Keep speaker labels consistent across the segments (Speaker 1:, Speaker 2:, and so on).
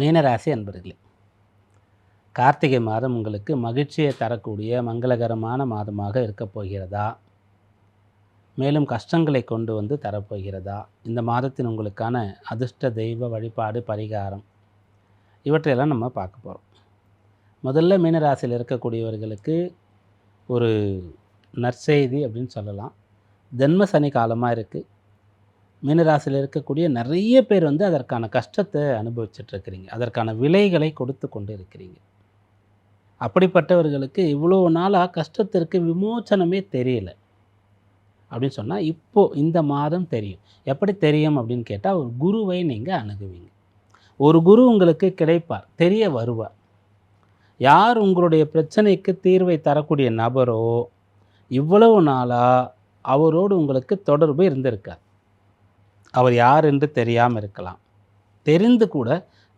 Speaker 1: மீனராசி அன்பர்களே கார்த்திகை மாதம் உங்களுக்கு மகிழ்ச்சியை தரக்கூடிய மங்களகரமான மாதமாக இருக்கப் போகிறதா? மேலும் கஷ்டங்களை கொண்டு வந்து தரப்போகிறதா இந்த மாதத்தின் உங்களுக்கான அதிர்ஷ்ட தெய்வ வழிபாடு பரிகாரம் இவற்றையெல்லாம் நம்ம பார்க்க போகிறோம் முதல்ல மீனராசியில் இருக்கக்கூடியவர்களுக்கு ஒரு நற்செய்தி அப்படின்னு சொல்லலாம். ஜென்ம சனி காலமாக இருக்குது மீனராசியில் இருக்கக்கூடிய நிறைய பேர் வந்து அதற்கான கஷ்டத்தை அனுபவிச்சிட்ருக்கிறீங்க. அதற்கான விலைகளை கொடுத்து கொண்டு இருக்கிறீங்க அப்படிப்பட்டவர்களுக்கு இவ்வளோ நாளாக கஷ்டத்திற்கு விமோச்சனமே தெரியல. அப்படின்னு சொன்னால் இப்போது இந்த மாதம் தெரியும். எப்படி தெரியும் அப்படின்னு கேட்டால் ஒரு குருவை நீங்கள் அணுகுவீங்க. ஒரு குரு உங்களுக்கு கிடைப்பார் தெரிய வருவார். யார் உங்களுடைய பிரச்சனைக்கு தீர்வை தரக்கூடிய நபரோ இவ்வளவு நாளாக அவரோடு உங்களுக்கு தொடர்பு இருந்திருக்கார். அவர் யார் என்று தெரியாமல் இருக்கலாம். தெரிந்து கூட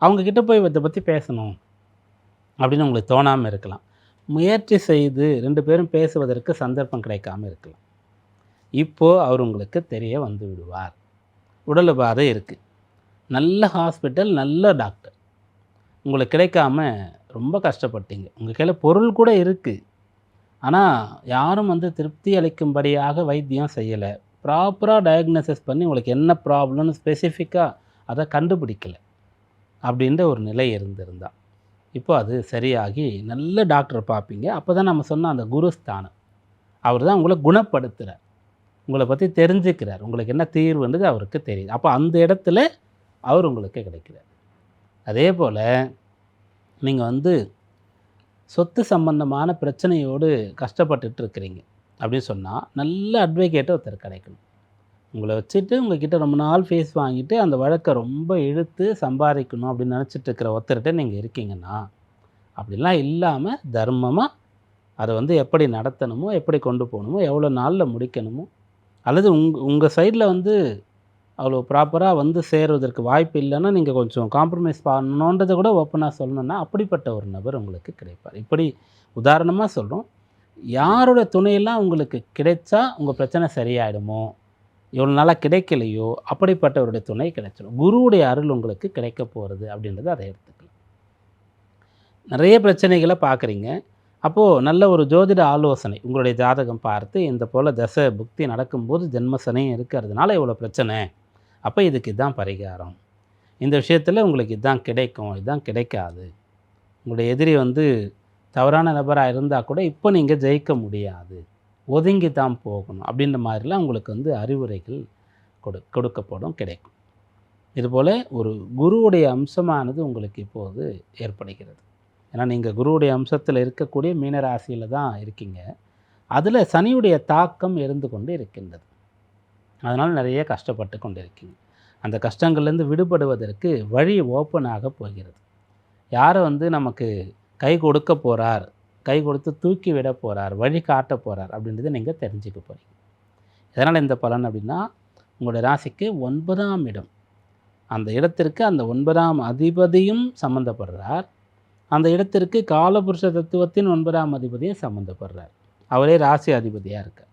Speaker 1: அவங்கக்கிட்ட போய் இதை பற்றி பேசணும் அப்படின்னு உங்களுக்கு தோணாமல் இருக்கலாம். முயற்சி செய்து ரெண்டு பேரும் பேசுவதற்கு சந்தர்ப்பம் கிடைக்காம இருக்கலாம். இப்போது அவர் உங்களுக்கு தெரிய வந்து விடுவார். உடல் பாதை இருக்குது நல்ல ஹாஸ்பிட்டல் நல்ல டாக்டர். உங்களுக்கு கிடைக்காம ரொம்ப கஷ்டப்பட்டீங்க. உங்கள் கையில் பொருள் கூட இருக்குது ஆனால் யாரும் வந்து திருப்தி அளிக்கும்படியாக வைத்தியம் செய்யலை. ப்ராப்பராக டயக்னோசிஸ் பண்ணி உங்களுக்கு என்ன ப்ராப்ளம்னு ஸ்பெசிஃபிக்காக அதை கண்டுபிடிக்கலை. அப்படின்ற ஒரு நிலை இருந்திருந்தால் இப்போ அது சரியாகி நல்ல டாக்டர் பார்ப்பீங்க. அப்போ தான் நம்ம சொன்ன அந்த குருஸ்தானம். அவர் தான் உங்களை குணப்படுத்துகிறார் உங்களை பற்றி தெரிஞ்சுக்கிறார். உங்களுக்கு என்ன தீர்வுன்றது அவருக்கு தெரியுது. அப்போ அந்த இடத்துல அவர் உங்களுக்கு கிடைக்கிறார். அதே போல் நீங்கள் வந்து சொத்து சம்பந்தமான பிரச்சனையோடு கஷ்டப்பட்டுட்டு இருக்கிறீங்க. அப்படின்னு சொன்னால் நல்ல அட்வொகேட்டை ஒருத்தர் கிடைக்கணும். உங்களை வச்சுட்டு உங்ககிட்ட ரொம்ப நாள் ஃபேஸ் வாங்கிட்டு அந்த வழக்கை ரொம்ப இழுத்து சம்பாதிக்கணும் அப்படின்னு நினச்சிட்டு இருக்கிற ஒருத்தர்கிட்ட நீங்கள் இருக்கீங்கன்னா அப்படிலாம் இல்லாமல் தர்மமாக அதை வந்து எப்படி நடத்தணுமோ எப்படி கொண்டு போகணுமோ எவ்வளோ நாளில் முடிக்கணுமோ அல்லது உங் உங்கள் சைடில் வந்து அவ்வளோ ப்ராப்பராக வந்து சேருவதற்கு வாய்ப்பு இல்லைன்னா நீங்கள் கொஞ்சம் காம்ப்ரமைஸ் பண்ணணுன்றதை கூட ஓப்பனாக சொல்லணுன்னா அப்படிப்பட்ட ஒரு நபர் உங்களுக்கு கிடைப்பார். இப்படி உதாரணமாக சொல்கிறோம் யாரோட துணையெல்லாம் உங்களுக்கு கிடைச்சா உங்கள் பிரச்சனை சரியாயிடுமோ? இவ்வளோ நாளாக கிடைக்கலையோ? அப்படிப்பட்டவருடைய துணை கிடைச்சிடும். குருவுடைய அருள் உங்களுக்கு கிடைக்க போகிறது அப்படின்றத அதை எடுத்துக்கலாம். நிறைய பிரச்சனைகளை பார்க்குறீங்க. அப்போது நல்ல ஒரு ஜோதிட ஆலோசனை உங்களுடைய ஜாதகம் பார்த்து இந்த போல் தசை புக்தி நடக்கும்போது ஜென்மசனையும் இருக்கிறதுனால இவ்வளோ பிரச்சனை. அப்போ இதுக்கு இதுதான் பரிகாரம். இந்த விஷயத்தில் உங்களுக்கு இதுதான் கிடைக்கும். இதுதான் கிடைக்காது. உங்களுடைய எதிரி வந்து தவறான நபராக இருந்தால் கூட இப்போ நீங்கள் ஜெயிக்க முடியாது. ஒதுங்கி தான் போகணும். அப்படின்ற மாதிரிலாம் உங்களுக்கு வந்து அறிவுரைகள் கொடு கொடுக்கப்படும் கிடைக்கும். இதுபோல் ஒரு குருவுடைய அம்சமானது உங்களுக்கு இப்போது ஏற்படுகிறது. ஏன்னா நீங்கள் குருவுடைய அம்சத்தில் இருக்கக்கூடிய மீனராசியில் தான் இருக்கீங்க. அதில் சனியுடைய தாக்கம் இருந்து கொண்டு இருக்கின்றது. அதனால் நிறைய கஷ்டப்பட்டு கொண்டு இருக்கீங்க. அந்த கஷ்டங்கள்லேருந்து விடுபடுவதற்கு வழி ஓப்பனாக போகிறது. யாரை வந்து நமக்கு கை கொடுக்க போகிறார் கை கொடுத்து தூக்கி விட போகிறார் வழி காட்ட போகிறார் அப்படின்றத நீங்கள் தெரிஞ்சுக்க போகிறீங்க எதனால் இந்த பலன் அப்படின்னா உங்களுடைய ராசிக்கு ஒன்பதாம் இடம். அந்த இடத்திற்கு அந்த ஒன்பதாம் அதிபதியும் சம்மந்தப்படுறார் அந்த இடத்திற்கு காலபுருஷ தத்துவத்தின் ஒன்பதாம் அதிபதியும் சம்மந்தப்படுறார் அவரே ராசி அதிபதியாக இருக்கார்.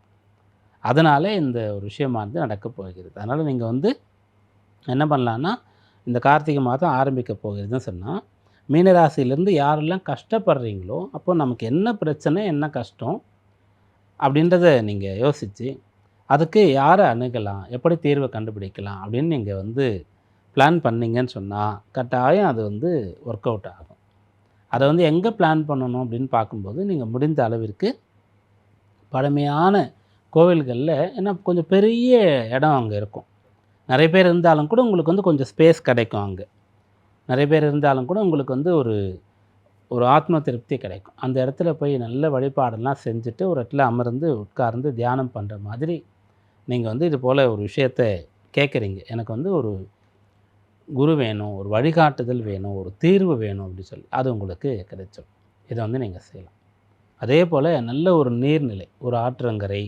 Speaker 1: அதனால் இந்த ஒரு விஷயமானது நடக்கப் போகிறது. அதனால் நீங்கள் வந்து என்ன பண்ணலான்னா இந்த கார்த்திகை மாதம் ஆரம்பிக்க போகிறதுன்னு சொன்னால் மீனராசியிலேருந்து யாரெல்லாம் கஷ்டப்படுறீங்களோ அப்போ நமக்கு என்ன பிரச்சனை என்ன கஷ்டம் அப்படின்றத நீங்கள் யோசித்து அதுக்கு யாரை அணுகலாம் எப்படி தீர்வை கண்டுபிடிக்கலாம் அப்படின்னு நீங்கள் வந்து பிளான் பண்ணீங்கன்னு சொன்னால் கட்டாயம் அது வந்து ஒர்க் அவுட் ஆகும். அதை வந்து எங்கே பிளான் பண்ணணும் அப்படின்னு பார்க்கும்போது நீங்கள் முடிந்த அளவிற்கு பழமையான கோவில்களில் ஏன்னா கொஞ்சம் பெரிய இடம் அங்கே இருக்கும். நிறைய பேர் இருந்தாலும் கூட உங்களுக்கு வந்து கொஞ்சம் ஸ்பேஸ் கிடைக்கும் அங்கே. நிறைய பேர் இருந்தாலும் கூட உங்களுக்கு வந்து ஒரு ஒரு ஆத்ம திருப்தி கிடைக்கும். அந்த இடத்துல போய் நல்ல வழிபாடெல்லாம் செஞ்சுட்டு ஒரு இடத்துல அமர்ந்து உட்கார்ந்து தியானம் பண்ணுற மாதிரி நீங்கள் வந்து இது போல் ஒரு விஷயத்தை கேட்குறீங்க. எனக்கு வந்து ஒரு குரு வேணும் ஒரு வழிகாட்டுதல் வேணும் ஒரு தீர்வு வேணும் அப்படின்னு சொல்லி அது உங்களுக்கு கிடைச்சிடும். இதை வந்து நீங்கள் செய்யலாம். அதே போல் நல்ல ஒரு நீர்நிலை ஒரு ஆற்றங்கரை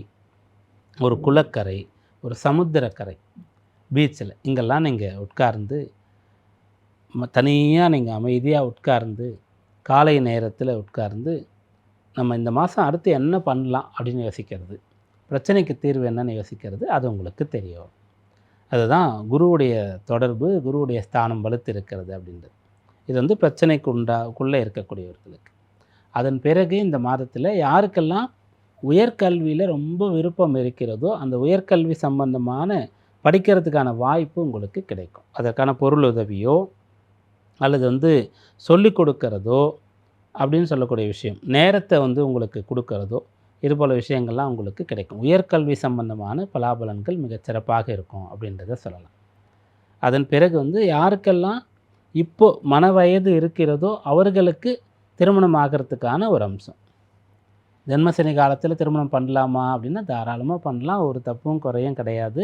Speaker 1: ஒரு குளக்கரை ஒரு சமுத்திரக்கரை பீச்சில் இங்கெல்லாம் நீங்கள் உட்கார்ந்து தனியாக நீங்கள் அமைதியாக உட்கார்ந்து காலை நேரத்தில் உட்கார்ந்து நம்ம இந்த மாதம் அடுத்து என்ன பண்ணலாம் அப்படின்னு யோசிக்கிறது. பிரச்சனைக்கு தீர்வு என்னன்னு யோசிக்கிறது அது உங்களுக்கு தெரியும். அதுதான் குருவுடைய தொடர்பு குருவுடைய ஸ்தானம் வலுத்து இருக்கிறது அப்படின்றது. இது வந்து பிரச்சனைக்கு உண்டாக்குள்ளே இருக்கக்கூடியவர்களுக்கு. அதன் பிறகு இந்த மாதத்தில் யாருக்கெல்லாம் உயர்கல்வியில் ரொம்ப விருப்பம் இருக்கிறதோ அந்த உயர்கல்வி சம்பந்தமான படிக்கிறதுக்கான வாய்ப்பு உங்களுக்கு கிடைக்கும். அதற்கான பொருள் உதவியோ அல்லது வந்து சொல்லிக் கொடுக்கறதோ அப்படின்னு சொல்லக்கூடிய விஷயம் நேரத்தை வந்து உங்களுக்கு கொடுக்கறதோ இது போல் விஷயங்கள்லாம் உங்களுக்கு கிடைக்கும். உயர்கல்வி சம்பந்தமான பலாபலன்கள் மிகச்சிறப்பாக இருக்கும் அப்படின்றத சொல்லலாம். அதன் பிறகு வந்து யாருக்கெல்லாம் இப்போது மன வயது இருக்கிறதோ அவர்களுக்கு திருமணம் ஆகிறதுக்கான ஒரு அம்சம். ஜென்மசனி காலத்தில் திருமணம் பண்ணலாமா அப்படின்னா தாராளமாக பண்ணலாம். ஒரு தப்பும் குறையும் கிடையாது.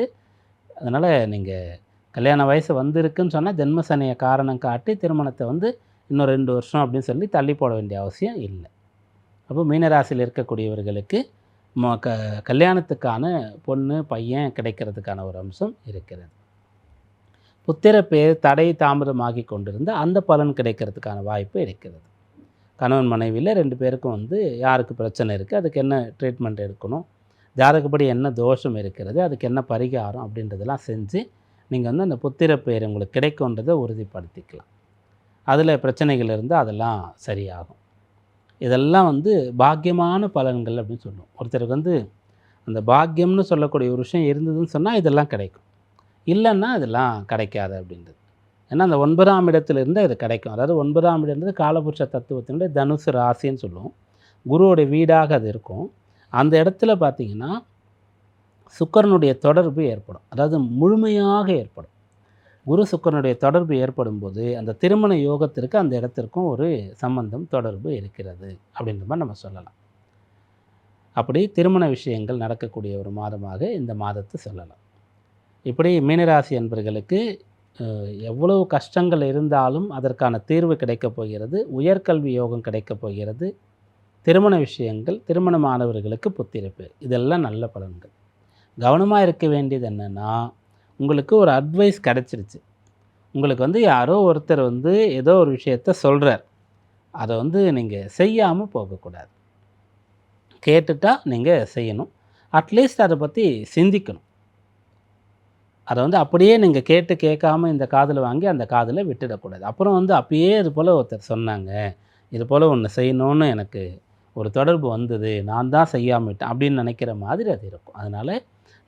Speaker 1: அதனால் நீங்கள் கல்யாண வயசு வந்திருக்குன்னு சொன்னால் ஜென்மசனைய காரணம் காட்டி திருமணத்தை வந்து இன்னும் ரெண்டு வருஷம் அப்படின்னு சொல்லி தள்ளி போட வேண்டிய அவசியம் இல்லை. அப்போ மீனராசியில் இருக்கக்கூடியவர்களுக்கு ம க கல்யாணத்துக்கான பொண்ணு பையன் கிடைக்கிறதுக்கான ஒரு அம்சம் இருக்கிறது. புத்திர பேர் தடை தாமதமாகி கொண்டிருந்த அந்த பலன் கிடைக்கிறதுக்கான வாய்ப்பு இருக்கிறது. கணவன் மனைவியில் ரெண்டு பேருக்கும் வந்து யாருக்கு பிரச்சனை இருக்குது அதுக்கு என்ன ட்ரீட்மெண்ட் எடுக்கணும் ஜாதகப்படி என்ன தோஷம் இருக்கிறது அதுக்கு என்ன பரிகாரம் அப்படின்றதெல்லாம் செஞ்சு நீங்கள் வந்து அந்த புத்திர பெயர் உங்களுக்கு கிடைக்கும்ன்றதை உறுதிப்படுத்திக்கலாம். அதில் பிரச்சனைகள் இருந்தால் அதெல்லாம் சரியாகும். இதெல்லாம் வந்து பாக்கியமான பலன்கள் அப்படின்னு சொல்லுவோம். ஒருத்தருக்கு வந்து அந்த பாக்கியம்னு சொல்லக்கூடிய ஒரு விஷயம் இருந்ததுன்னு சொன்னால் இதெல்லாம் கிடைக்கும். இல்லைன்னா இதெல்லாம் கிடைக்காது அப்படின்றது. ஏன்னா அந்த ஒன்பதாம் இடத்துலேருந்து இது கிடைக்கும். அதாவது ஒன்பதாம் இடம்ன்றது காலபுருஷ தத்துவத்தினுடைய தனுசு ராசின்னு சொல்லுவோம். குருவோடைய வீடாக அது இருக்கும். அந்த இடத்துல பார்த்திங்கன்னா சுக்கரனுடைய தொடர்பு ஏற்படும். அதாவது முழுமையாக ஏற்படும். குரு சுக்கரனுடைய தொடர்பு ஏற்படும் போது அந்த திருமண யோகத்திற்கு அந்த இடத்திற்கும் ஒரு சம்பந்தம் தொடர்பு இருக்கிறது அப்படின்ற மாதிரி நம்ம சொல்லலாம். அப்படி திருமண விஷயங்கள் நடக்கக்கூடிய ஒரு மாதமாக இந்த மாதத்தை சொல்லலாம். இப்படி மீனராசி என்பர்களுக்கு எவ்வளவு கஷ்டங்கள் இருந்தாலும் அதற்கான தீர்வு கிடைக்கப் போகிறது. உயர்கல்வி யோகம் கிடைக்கப் போகிறது. திருமண விஷயங்கள் திருமணமானவர்களுக்கு புத்திருப்பு இதெல்லாம் நல்ல பலன்கள். கவனமாக இருக்க வேண்டியது என்னென்னா உங்களுக்கு ஒரு அட்வைஸ் கிடச்சிருச்சு. உங்களுக்கு வந்து யாரோ ஒருத்தர் வந்து ஏதோ ஒரு விஷயத்த சொல்கிறார் அதை வந்து நீங்கள் செய்யாமல் போகக்கூடாது. கேட்டுட்டால் நீங்கள் செய்யணும். அட்லீஸ்ட் அதை பற்றி சிந்திக்கணும். அதை வந்து அப்படியே நீங்கள் கேட்டு கேட்காம இந்த காதில் வாங்கி அந்த காதில் விட்டுடக்கூடாது. அப்புறம் வந்து அப்பயே இது போல் ஒருத்தர் சொன்னாங்க இது போல் ஒன்று செய்யணும்னு எனக்கு ஒரு தொடர்பு வந்தது நான் தான் செய்யாமட்டேன் அப்படின்னு நினைக்கிற மாதிரி அது இருக்கும். அதனால்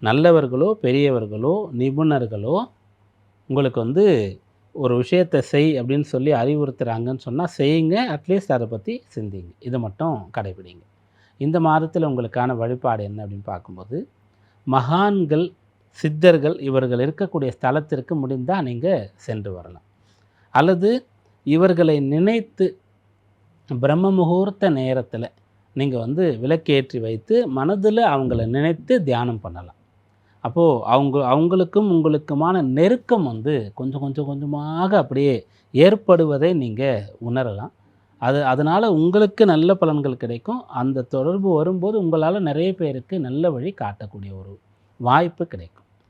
Speaker 1: நல்லவர்களோ பெரியவர்களோ நிபுணர்களோ உங்களுக்கு வந்து ஒரு விஷயத்தை செய் அப்படின்னு சொல்லி அறிவுறுத்துகிறாங்கன்னு சொன்னால் செய்யுங்க. அட்லீஸ்ட் அதை பற்றி சிந்திங்க. இதை மட்டும் கடைபிடிங்க. இந்த மாதத்தில் உங்களுக்கான வழிபாடு என்ன அப்படின்னு பார்க்கும்போது மகான்கள் சித்தர்கள் இவர்கள் இருக்கக்கூடிய ஸ்தலத்திற்கு முடிந்தால் நீங்கள் சென்று வரலாம். அல்லது இவர்களை நினைத்து பிரம்ம முகூர்த்த நேரத்தில் நீங்கள் வந்து விளக்கேற்றி வைத்து மனதில் அவங்கள நினைத்து தியானம் பண்ணலாம். அப்போது அவங்க அவங்களுக்கும் உங்களுக்குமான நெருக்கம் வந்து கொஞ்சம் கொஞ்சம் கொஞ்சமாக அப்படியே ஏற்படுவதை நீங்கள் உணரலாம். அது அதனால் உங்களுக்கு நல்ல பலன்கள் கிடைக்கும். அந்த தொடர்பு வரும்போது உங்களால் நிறைய பேருக்கு நல்ல வழி காட்டக்கூடிய ஒரு வாய்ப்பு கிடைக்கும்.